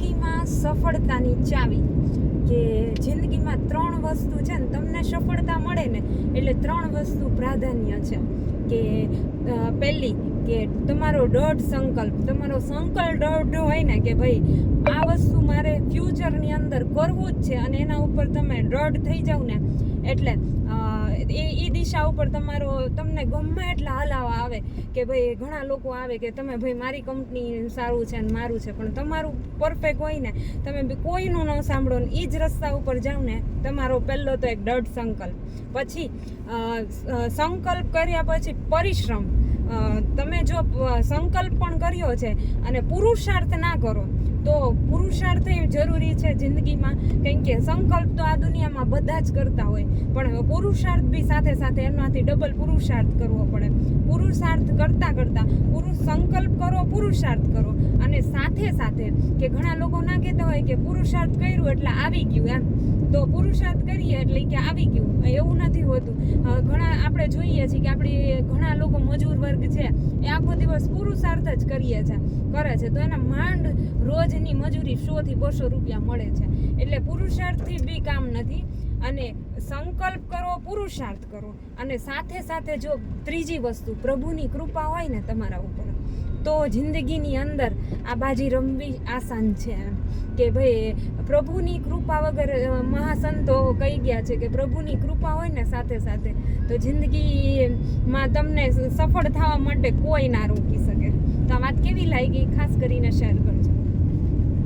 જિંદગીમાં સફળતાની ચાવી કે જિંદગીમાં ત્રણ વસ્તુ છે ને, તમને સફળતા મળે ને, એટલે ત્રણ વસ્તુ પ્રાધાન્ય છે. કે પહેલી કે તમારો દઢ સંકલ્પ, તમારો સંકલ્પ દઢ હોય ને કે ભાઈ, આ વસ્તુ મારે ફ્યુચરની અંદર કરવું જ છે અને એના ઉપર તમે દઢ થઈ જાવ ને એટલે એ એ દિશા ઉપર તમારો, તમને ગમે એટલા હલાવા આવે કે ભાઈ ઘણા લોકો આવે કે તમે ભાઈ મારી કંપની સારું છે અને મારું છે, પણ તમારું પરફેક્ટ હોય ને, તમે કોઈનું ન સાંભળો ને એ જ રસ્તા ઉપર જાઓ ને, તમારો પહેલો તો એક દૃઢ સંકલ્પ. પછી સંકલ્પ કર્યા પછી પરિશ્રમ. તમે જો સંકલ્પ પણ કર્યો છે અને પુરુષાર્થ ના કરો, તો પુરુષાર્થ એ જરૂરી છે જિંદગીમાં. કેમ કે સંકલ્પ તો આ દુનિયામાં બધા જ કરતા હોય, પણ પુરુષાર્થ બી સાથે સાથે એનાથી ડબલ પુરુષાર્થ કરવો પડે. પુરુષાર્થ કરતાં કરતાં પુરુષ સંકલ્પ કરો, પુરુષાર્થ કરો. અને સાથે સાથે કે ઘણા લોકો ના કહેતા હોય કે પુરુષાર્થ કર્યું એટલે આવી ગયું એમ. તો પુરુષાર્થ કરીએ એટલે કે આવી ગયું. એવું નથી હોતું. ઘણા આપણે જોઈએ છીએ કે આપણી ઘણા લોકો મજૂર વર્ગ છે, એ આખો દિવસ પુરુષાર્થ જ કરીએ છે, કરે છે. તો એના માંડ રોજની મજૂરી સોથી બસો રૂપિયા મળે છે. એટલે પુરુષાર્થથી બી કામ નથી. અને સંકલ્પ કરો, પુરુષાર્થ કરો. અને સાથે સાથે જો ત્રીજી વસ્તુ, પ્રભુની કૃપા હોય ને તમારા ઉપર તો જિંદગીની અંદર આ બાજી રમવી આસાન છે એમ. કે ભાઈ પ્રભુની કૃપા વગર મહાસંતો કહી ગયા છે કે પ્રભુની કૃપા હોય ને સાથે સાથે, તો જિંદગીમાં તમને સફળ થવા માટે કોઈ ના રોકી શકે. તો આ વાત કેવી લાગી? ખાસ કરીને શેર કરજો.